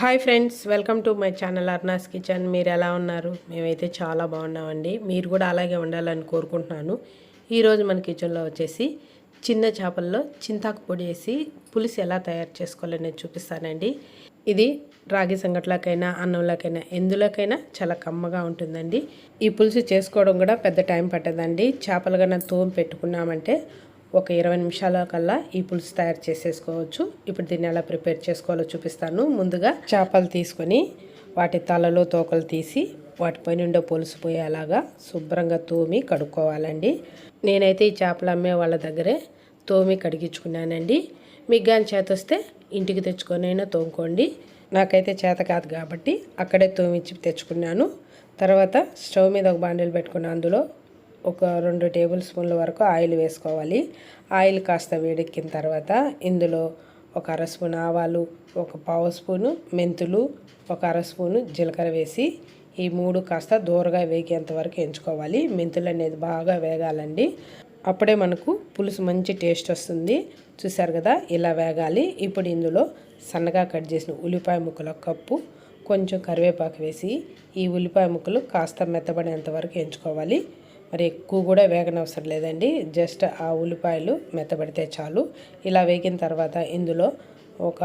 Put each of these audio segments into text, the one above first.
Hi friends welcome to my channel అర్నాస్ kitchen. మీరు ఎలా ఉన్నారు? మేమైతే చాలా బాగున్నామండి. మీరు కూడా అలాగే ఉండాలని కోరుకుంటున్నాను. ఈరోజు మన కిచెన్లో వచ్చేసి చిన్న చేపల్లో చింతాకు పొడి వేసి పులుసు ఎలా తయారు చేసుకోవాలని చూపిస్తానండి. ఇది రాగి సంగట్లకైనా అన్నంలోకైనా ఎందులోకైనా చాలా కమ్మగా ఉంటుందండి. ఈ పులుసు చేసుకోవడం కూడా పెద్ద టైం పట్టదండి. చేపలు కన్నా తోము పెట్టుకున్నామంటే ఒక ఇరవై నిమిషాల కల్లా ఈ పులుసు తయారు చేసేసుకోవచ్చు. ఇప్పుడు దీన్ని ఎలా ప్రిపేర్ చేసుకోవాలో చూపిస్తాను. ముందుగా చేపలు తీసుకొని వాటి తలలో తోకలు తీసి వాటిపైన ఉండే పులుసు పోయేలాగా శుభ్రంగా తోమి కడుక్కోవాలండి. నేనైతే ఈ చేపలు అమ్మే వాళ్ళ దగ్గరే తోమి కడిగించుకున్నానండి. మీకు కానీ చేత వస్తే ఇంటికి తెచ్చుకొనైనా తోముకోండి. నాకైతే చేత కాదు కాబట్టి అక్కడే తోమిచ్చి తెచ్చుకున్నాను. తర్వాత స్టవ్ మీద ఒక బాండిల్ పెట్టుకుని అందులో ఒక రెండు టేబుల్ స్పూన్ల వరకు ఆయిల్ వేసుకోవాలి. ఆయిల్ కాస్త వేడెక్కిన తర్వాత ఇందులో ఒక అర స్పూన్ ఆవాలు ఒక పావు స్పూను మెంతులు ఒక అర స్పూను జీలకర్ర వేసి ఈ మూడు కాస్త దూరగా వేగేంత వరకు ఎంచుకోవాలి. మెంతులు అనేది బాగా వేగాలండి. అప్పుడే మనకు పులుసు మంచి టేస్ట్ వస్తుంది. చూసారు కదా ఇలా వేగాలి. ఇప్పుడు ఇందులో సన్నగా కట్ చేసిన ఉల్లిపాయ ముక్కలు కప్పు కొంచెం కరివేపాకు వేసి ఈ ఉల్లిపాయ ముక్కలు కాస్త మెత్తబడేంత వరకు ఎంచుకోవాలి. మరి ఎక్కువ కూడా వేగనవసరం లేదండి. జస్ట్ ఆ ఉల్లిపాయలు మెత్తబడితే చాలు. ఇలా వేగిన తర్వాత ఇందులో ఒక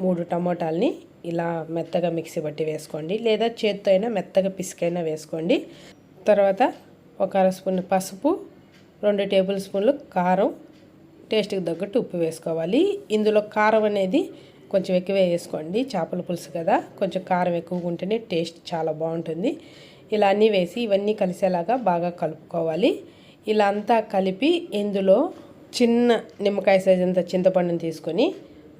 మూడు టమోటాలని ఇలా మెత్తగా మిక్సీ బట్టి వేసుకోండి. లేదా చేత్తో అయినా మెత్తగా పిసికైనా వేసుకోండి. తర్వాత ఒక అర స్పూన్ పసుపు రెండు టేబుల్ స్పూన్లు కారం టేస్ట్కి తగ్గట్టు ఉప్పు వేసుకోవాలి. ఇందులో కారం అనేది కొంచెం ఎక్కువే వేసుకోండి. చేపల పులుసు కదా కొంచెం కారం ఎక్కువగా ఉంటేనే టేస్ట్ చాలా బాగుంటుంది. ఇలా అన్నీ వేసి ఇవన్నీ కలిసేలాగా బాగా కలుపుకోవాలి. ఇలా అంతా కలిపి ఇందులో చిన్న నిమ్మకాయ సైజ్ అంత చింతపండుని తీసుకొని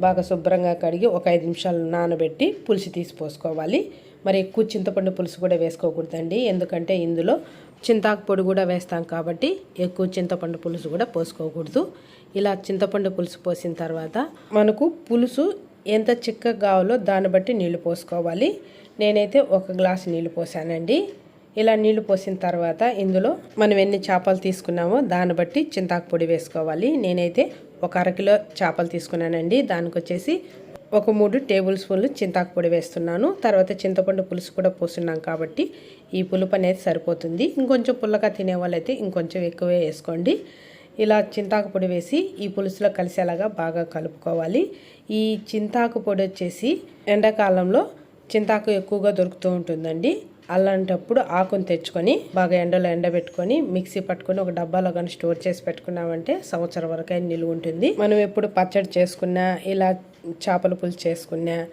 బాగా శుభ్రంగా కడిగి ఒక ఐదు నిమిషాలు నానబెట్టి పులుసు తీసి పోసుకోవాలి. మరి ఎక్కువ చింతపండు పులుసు కూడా వేసుకోకూడదండి. ఎందుకంటే ఇందులో చింతాకు పొడి కూడా వేస్తాం కాబట్టి ఎక్కువ చింతపండు పులుసు కూడా పోసుకోకూడదు. ఇలా చింతపండు పులుసు పోసిన తర్వాత మనకు పులుసు ఎంత చిక్కగా కావాలో దాన్ని బట్టి నీళ్ళు పోసుకోవాలి. నేనైతే ఒక గ్లాస్ నీళ్ళు పోసానండి. ఇలా నీళ్ళు పోసిన తర్వాత ఇందులో మనం ఎన్ని చేపలు తీసుకున్నామో దాన్ని బట్టి చింతాకు పొడి వేసుకోవాలి. నేనైతే ఒక అరకిలో చేపలు తీసుకున్నానండి. దానికి వచ్చేసి ఒక మూడు టేబుల్ స్పూన్లు చింతాకు పొడి వేస్తున్నాను. తర్వాత చింతపండు పులుసు కూడా పోస్తున్నాం కాబట్టి ఈ పులుపు అనేది సరిపోతుంది. ఇంకొంచెం పుల్లగా తినే వాళ్ళైతే ఇంకొంచెం ఎక్కువే వేసుకోండి. ఇలా చింతాకు పొడి వేసి ఈ పులుసులో కలిసేలాగా బాగా కలుపుకోవాలి. ఈ చింతాకు పొడి వచ్చేసి ఎండాకాలంలో చింతాకు ఎక్కువగా దొరుకుతూ ఉంటుందండి. అలాంటప్పుడు ఆకును తెచ్చుకొని బాగా ఎండలో ఎండబెట్టుకొని మిక్సీ పట్టుకొని ఒక డబ్బాలో కానీ స్టోర్ చేసి పెట్టుకున్నామంటే సంవత్సరం వరకు అయినా నిలువ ఉంటుంది. మనం ఎప్పుడు పచ్చడి చేసుకున్నా ఇలా చేపల పులుసు చేసుకున్నా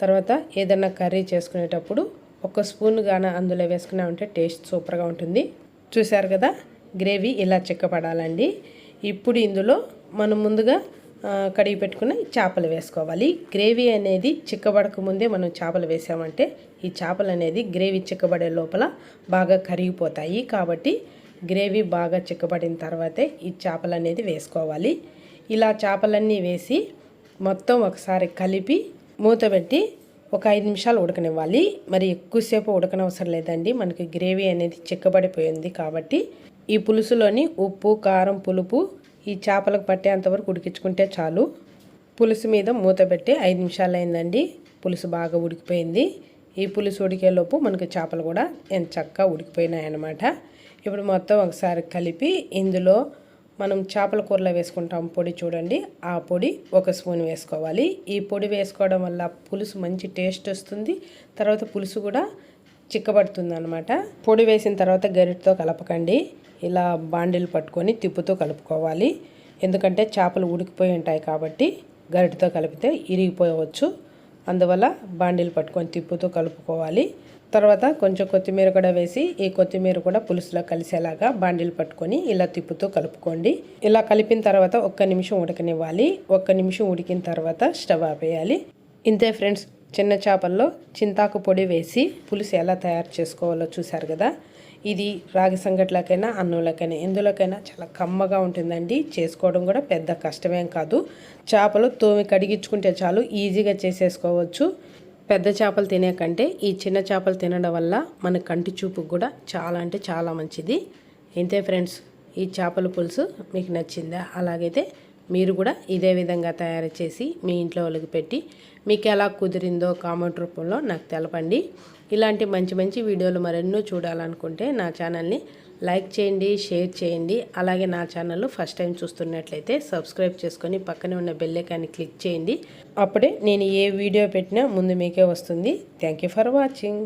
తర్వాత ఏదైనా కర్రీ చేసుకునేటప్పుడు ఒక స్పూన్ గాన అందులో వేసుకున్నామంటే టేస్ట్ సూపర్గా ఉంటుంది. చూశారు కదా? గ్రేవీ ఇలా చిక్కపడాలండి. ఇప్పుడు ఇందులో మనం ముందుగా కడిగి పెట్టుకున్న చేపలు వేసుకోవాలి. గ్రేవీ అనేది చిక్కబడక ముందే మనం చేపలు వేసామంటే ఈ చేపలు అనేది గ్రేవీ చిక్కబడే లోపల బాగా కరిగిపోతాయి. కాబట్టి గ్రేవీ బాగా చిక్కబడిన తర్వాతే ఈ చేపలు అనేది వేసుకోవాలి. ఇలా చేపలన్నీ వేసి మొత్తం ఒకసారి కలిపి మూత పెట్టి ఒక ఐదు నిమిషాలు ఉడకనివ్వాలి. మరి ఎక్కువసేపు ఉడకనవసరం లేదండి. మనకి గ్రేవీ అనేది చిక్కబడిపోయింది కాబట్టి ఈ పులుసులోని ఉప్పు కారం పులుపు ఈ చేపలకు పట్టేంతవరకు ఉడికించుకుంటే చాలు. పులుసు మీద మూత పెట్టి ఐదు నిమిషాలు అయిందండి పులుసు బాగా ఉడికిపోయింది. ఈ పులుసు ఉడికేలోపు మనకి చేపలు కూడా ఎంత చక్కగా ఉడికిపోయినాయి అన్నమాట ఇప్పుడు మొత్తం ఒకసారి కలిపి ఇందులో మనం చేపల కూరలో వేసుకుంటాం పొడి చూడండి. ఆ పొడి ఒక స్పూన్ వేసుకోవాలి. ఈ పొడి వేసుకోవడం వల్ల పులుసు మంచి టేస్ట్ వస్తుంది. తర్వాత పులుసు కూడా చిక్కబడుతుంది అనమాట పొడి వేసిన తర్వాత గరిటతో కలపకండి. ఇలా బాండిల్ పట్టుకొని తిప్పుతూ కలుపుకోవాలి. ఎందుకంటే చేపలు ఉడికిపోయి ఉంటాయి కాబట్టి గరిటతో కలిపితే ఇరిగిపోవచ్చు. అందువల్ల బాండిల్ పట్టుకొని తిప్పుతూ కలుపుకోవాలి. తర్వాత కొంచెం కొత్తిమీర కూడా వేసి ఈ కొత్తిమీర కూడా పులుసులో కలిసేలాగా బాండిలు పట్టుకొని ఇలా తిప్పుతూ కలుపుకోండి. ఇలా కలిపిన తర్వాత ఒక్క నిమిషం ఉడకనివ్వాలి. ఒక్క నిమిషం ఉడికిన తర్వాత స్టవ్ ఆపేయాలి. ఇంతే ఫ్రెండ్స్ చిన్న చేపల్లో చింతాకు పొడి వేసి పులుసు ఎలా తయారు చేసుకోవాలో చూశారు కదా? ఇది రాగి సంగట్లకైనా అన్నంలోకైనా ఎందులోకైనా చాలా కమ్మగా ఉంటుందండి. చేసుకోవడం కూడా పెద్ద కష్టమేం కాదు. చేపలు తోమి కడిగించుకుంటే చాలు ఈజీగా చేసేసుకోవచ్చు. పెద్ద చేపలు తినే కంటే ఈ చిన్న చేపలు తినడం వల్ల మన కంటి చూపుకు కూడా చాలా అంటే చాలా మంచిది. ఇంతే ఫ్రెండ్స్ ఈ చేపల పులుసు మీకు నచ్చిందా? అలాగైతే మీరు కూడా ఇదే విధంగా తయారు చేసి మీ ఇంట్లో వాళ్ళకి పెట్టి మీకు ఎలా కుదిరిందో కామెంట్ రూపంలో నాకు తెలపండి. ఇలాంటి మంచి మంచి వీడియోలు మరెన్నో చూడాలనుకుంటే నా ఛానల్ని లైక్ చేయండి షేర్ చేయండి. అలాగే నా ఛానల్ ఫస్ట్ టైం చూస్తున్నట్లయితే సబ్స్క్రైబ్ చేసుకొని పక్కనే ఉన్న బెల్లైకాన్ని క్లిక్ చేయండి. అప్పుడే నేను ఏ వీడియో పెట్టినా ముందు మీకే వస్తుంది. Thank you for watching